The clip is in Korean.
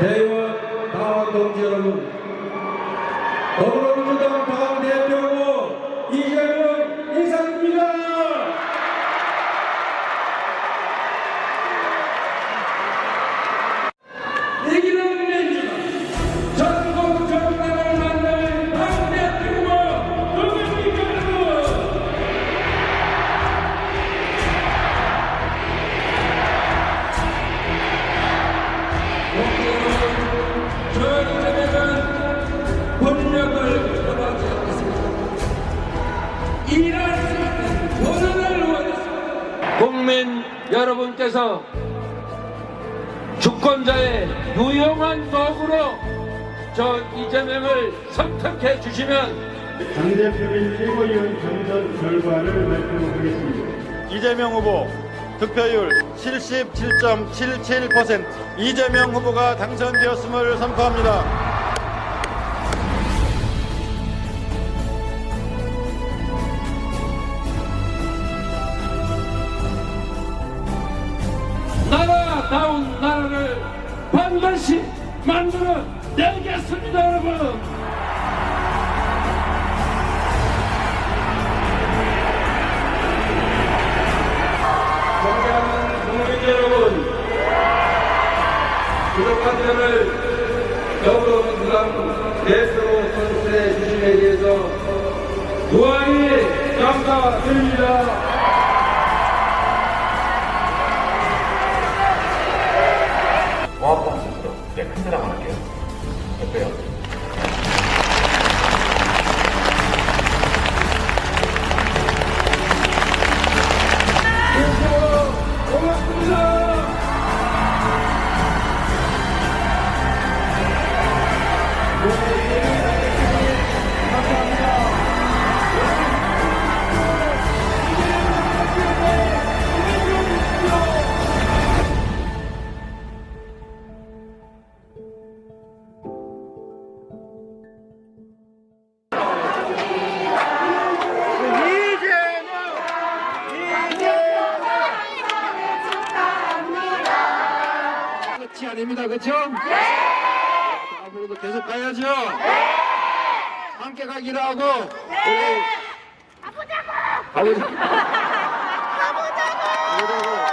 대의원 당원 동지 여러분 더불어민주당 당대표 권력을 원하지 않습니다. 일할 수 있는 권한을 원했습니다. 국민 여러분께서 주권자의 유용한 도구로 저 이재명을 선택해 주시면 당대표인 최고위원 경선 결과를 발표하겠습니다. 이재명 후보 득표율 77.77% 이재명 후보가 당선되었음을 선포합니다. 반드시 만들어 내겠습니다, 여러분. 존경하는 국민 여러분, 부족한 점을 더불어민주당 대표로 선출해 주심에 대해서 무한히 감사드립니다. 스스로 네, 큰사 끝이 아닙니다. 그렇죠? 네! 앞으로도 계속 가야죠. 네! 함께 가기로 하고 네! 우리 가보자고! 가보자고! 가보자고! 가보자고!